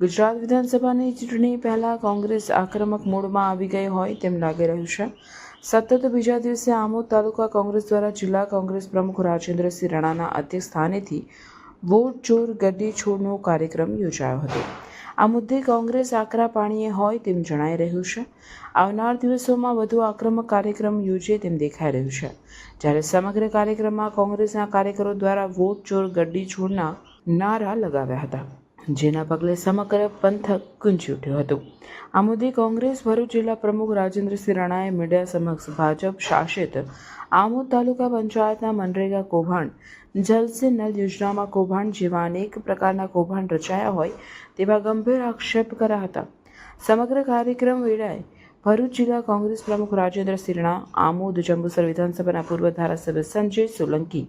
ગુજરાત વિધાનસભાની ચૂંટણી પહેલાં કોંગ્રેસ આક્રમક મૂડમાં આવી ગઈ હોય તેમ લાગી રહ્યું છે. સતત બીજા દિવસે આમોદ તાલુકા કોંગ્રેસ દ્વારા જિલ્લા કોંગ્રેસ પ્રમુખ રાજેન્દ્રસિંહ રાણાના અધ્યક્ષ સ્થાનેથી વોટ ચોર ગડ્ડી છોડનો કાર્યક્રમ યોજાયો હતો. આ મુદ્દે કોંગ્રેસ આકરા પાણીએ હોય તેમ જણાઈ રહ્યું છે. આવનાર દિવસોમાં વધુ આક્રમક કાર્યક્રમ યોજે તેમ દેખાઈ રહ્યું છે. જ્યારે સમગ્ર કાર્યક્રમમાં કોંગ્રેસના કાર્યકરો દ્વારા વોટ ચોર, ગડ્ડી છોડના નારા લગાવ્યા હતા. જેના પગલે સમગ્ર પંથક ગુંજી ઉઠ્યું હતું. આમોદી કોંગ્રેસ ભરૂચ જિલ્લા પ્રમુખ રાજેન્દ્રસિંહ રાણાએ મીડિયા સમક્ષ ભાજપ શાસિત આમોદ તાલુકા પંચાયતના મનરેગા કૌભાંડ જલસે નલ યોજનામાં કૌભાંડ જેવા અનેક પ્રકારના કૌભાંડ રચાયા હોય તેવા ગંભીર આક્ષેપ કર્યા હતા. સમગ્ર કાર્યક્રમ વેળાએ ભરૂચ જિલ્લા કોંગ્રેસ પ્રમુખ રાજેન્દ્ર સિરણા, આમોદ જંબુસર વિધાનસભાના પૂર્વ ધારાસભ્ય સંજય સોલંકી,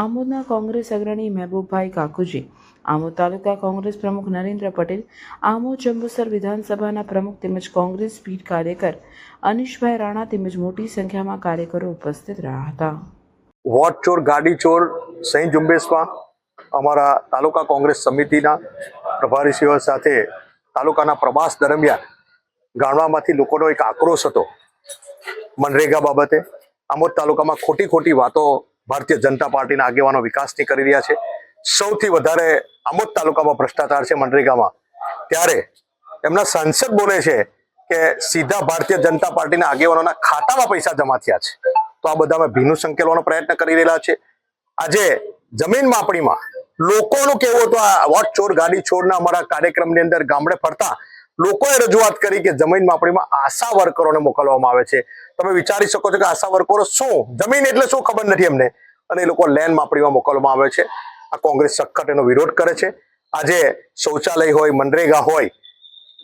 આમોદના કોંગ્રેસ અગ્રણી મહેબૂબભાઈ કાકુજી, આમોદ તાલુકા કોંગ્રેસ પ્રમુખ નરેન્દ્ર પટેલ, આમોદ જંબુસર વિધાનસભાના પ્રમુખ તેમજ કોંગ્રેસ પીઠ કાર્યકર અનિશભાઈ રાણા તેમજ મોટી સંખ્યામાં કાર્યકરો ઉપસ્થિત રહ્યા હતા. વોટ ચોર, ગાડી ચોર સહી ઝુંબેશમાં અમારા તાલુકા કોંગ્રેસ સમિતિના પ્રભારી સાથે તાલુકાના પ્રવાસ દરમિયાન ગામડામાંથી લોકોનો એક આક્રોશ હતો. મનરેગા બાબતે આમોદ તાલુકામાં ખોટી ખોટી વાતો ભારતીય જનતા પાર્ટીના આગેવાનો વિકાસની કરી રહ્યા છે. સૌથી વધારે આમોદ તાલુકામાં ભ્રષ્ટાચાર છે મનરેગામાં. ત્યારે એમના સાંસદ બોલે છે કે સીધા ભારતીય જનતા પાર્ટીના આગેવાનોના ખાતામાં પૈસા જમા થયા છે. તો આ બધા અમે ભીનું સંકેલવાનો પ્રયત્ન કરી રહેલા છે. આજે જમીન માપણીમાં લોકોનું કેવું હતું? આ વોટ ચોર, ગાડી ચોરના અમારા કાર્યક્રમની અંદર ગામડે ફરતા લોકોએ રજૂઆત કરી કે જમીન માપણીમાં આશા વર્કરોને મોકલવામાં આવે છે. તમે વિચારી શકો છો કે આશા વર્કરો શું? જમીન એટલે શું ખબર નથી એમને. અને એ લોકો લેન્ડ માપણીમાં મોકલવામાં આવે છે. આ કોંગ્રેસ સખત એનો વિરોધ કરે છે. આજે શૌચાલય હોય, મનરેગા હોય,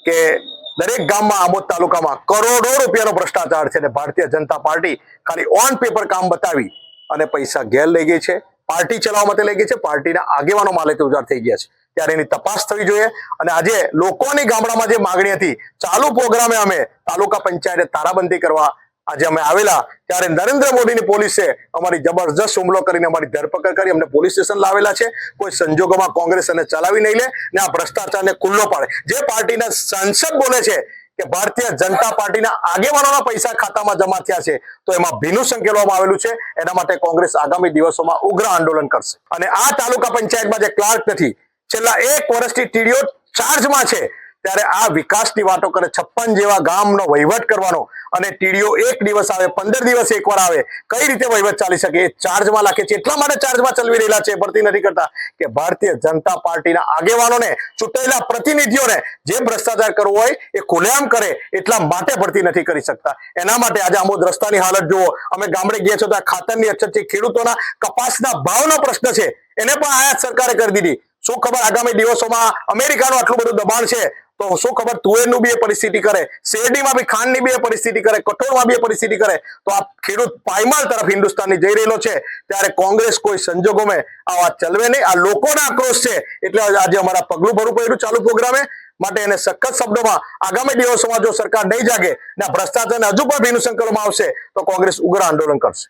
કે દરેક ગામમાં આમોદ તાલુકામાં કરોડો રૂપિયાનો ભ્રષ્ટાચાર છે અને ભારતીય જનતા પાર્ટી ખાલી ઓન પેપર કામ બતાવી અને પૈસા ઘેર લઈ ગઈ છે. પાર્ટી ચલાવવા માટે લઈ ગઈ છે. પાર્ટીના આગેવાનો માલે ઉજાર થઈ ગયા છે. ત્યારે એની તપાસ થવી જોઈએ. અને આજે લોકોની ગામડામાં જે માગણી હતી, ચાલુ પ્રોગ્રામે અમે તાલુકા પંચાયતે તારાબંધી કરવા આજે અમે આવેલા. ત્યારે નરેન્દ્ર મોદીની પોલીસે અમારી જબરજસ્ત હુમલો કરીને અમારી ધરપકડ કરી, અમને પોલીસ સ્ટેશન લાવેલા છે. કોઈ સંજોગોમાં કોંગ્રેસ એને ચલાવી નહીં લે ને આ ભ્રષ્ટાચારને ખુલ્લો પાડે. જે પાર્ટીના સાંસદ બોલે છે કે ભારતીય જનતા પાર્ટીના આગેવાનોના પૈસા ખાતામાં જમા થયા છે, તો એમાં ભીનું સંકેલવામાં આવેલું છે. એના માટે કોંગ્રેસ આગામી દિવસોમાં ઉગ્ર આંદોલન કરશે. અને આ તાલુકા પંચાયતમાં જે ક્લાર્ક નથી છેલ્લા એક વર્ષથી ટીડીઓ ચાર્જમાં છે. ત્યારે આ વિકાસની વાતો કરે છપ્પન જેવા ગામનો વહીવટ કરવાનો અને ટીડીઓ એક દિવસ આવે, પંદર દિવસ એકવાર આવે, કઈ રીતે વહીવટ ચાલી શકે? એ ચાર્જમાં લાગે છે. એટલા માટે ચાર્જમાં ચલવી રહેલા છે ભરતી નથી કરતા. કે ભારતીય જનતા પાર્ટીના આગેવાનોને, ચૂંટાયેલા પ્રતિનિધિઓને જે ભ્રષ્ટાચાર કરવો હોય, એ ખુલ્લેઆમ કરે, એટલા માટે ભરતી નથી કરી શકતા. એના માટે આજે આમોદ રસ્તાની હાલત જુઓ. અમે ગામડે ગયા છો તો ખાતરની અછત છે. ખેડૂતોના કપાસના ભાવનો પ્રશ્ન છે. એને પણ આયાત સરકારે કરી દીધી. શું ખબર આગામી દિવસોમાં અમેરિકાનું આટલું બધું દબાણ છે? તો શું ખબર તુવેરનું બી એ પરિસ્થિતિ કરે, શેરડીમાં બી ખાંડની બી એ પરિસ્થિતિ કરે, કઠોળમાં બી એ પરિસ્થિતિ કરે? તો આ ખેડૂત પાયમાલ તરફ હિન્દુસ્તાનની જઈ રહેલો છે. ત્યારે કોંગ્રેસ કોઈ સંજોગોમાં આ વાત ચલવે નહીં. આ લોકોના આક્રોશ છે. એટલે આજે અમારા પગલું ભરવું પડ્યું ચાલુ પ્રોગ્રામે. માટે એને સખત શબ્દોમાં આગામી દિવસોમાં જો સરકાર નહીં જાગે, ને ભ્રષ્ટાચારને હજુ પણ ભીનું સંકલમાં આવશે, તો કોંગ્રેસ ઉગ્ર આંદોલન કરશે.